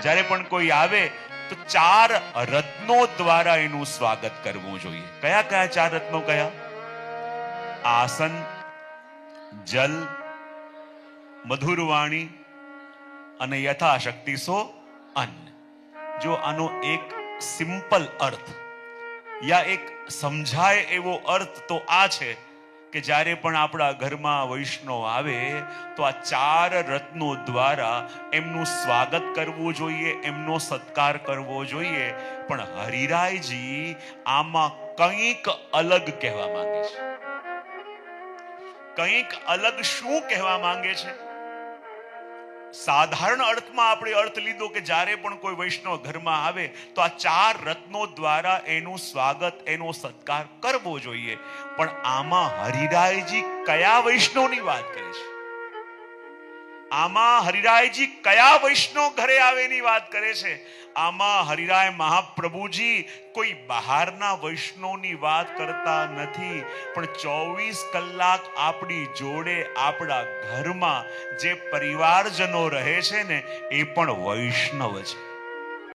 જ્યારે પણ કોઈ આવે, તો ચાર રત્નો દ્વારા એનું સ્વાગત કરવું જોઈએ. કયા કયા ચાર રત્નો કયા? આસન, જલ, મધુરવાણી અને યથાશક્તિ સો અન્ન. જો આનો એક સિમ્પલ અર્થ યા એક સમજાય એવો અર્થ તો આ છે કે જ્યારે પણ આપણા ઘરમાં વૈષ્ણવ આવે, તો આ ચાર રત્નો દ્વારા એમનું સ્વાગત કરવું જોઈએ, એમનો સત્કાર કરવો જોઈએ. પણ હરિરાયજી આમાં કંઈક અલગ કહેવા માંગે છે. કંઈક અલગ શું કહેવા માંગે છે? સાધારણ અર્થમાં આપણે અર્થ લીધો કે જ્યારે પણ કોઈ વૈષ્ણવ ઘરમાં આવે, તો આ ચાર રત્નો દ્વારા એનું સ્વાગત, એનો સત્કાર કરવો જોઈએ. પણ આમાં હરિરાયજી કયા વૈષ્ણવની વાત કરે છે? આમાં હરિરાયજી કયા વૈષ્ણવ ઘરે આવેની વાત કરે છે? આમાં હરિરાય મહાપ્રભુજી કોઈ બહારના વૈષ્ણવની વાત કરતા નથી, પણ ચોવીસ કલાક આપણી જોડે આપણા ઘરમાં જે પરિવારજનો રહે છે ને, એ પણ વૈષ્ણવ છે.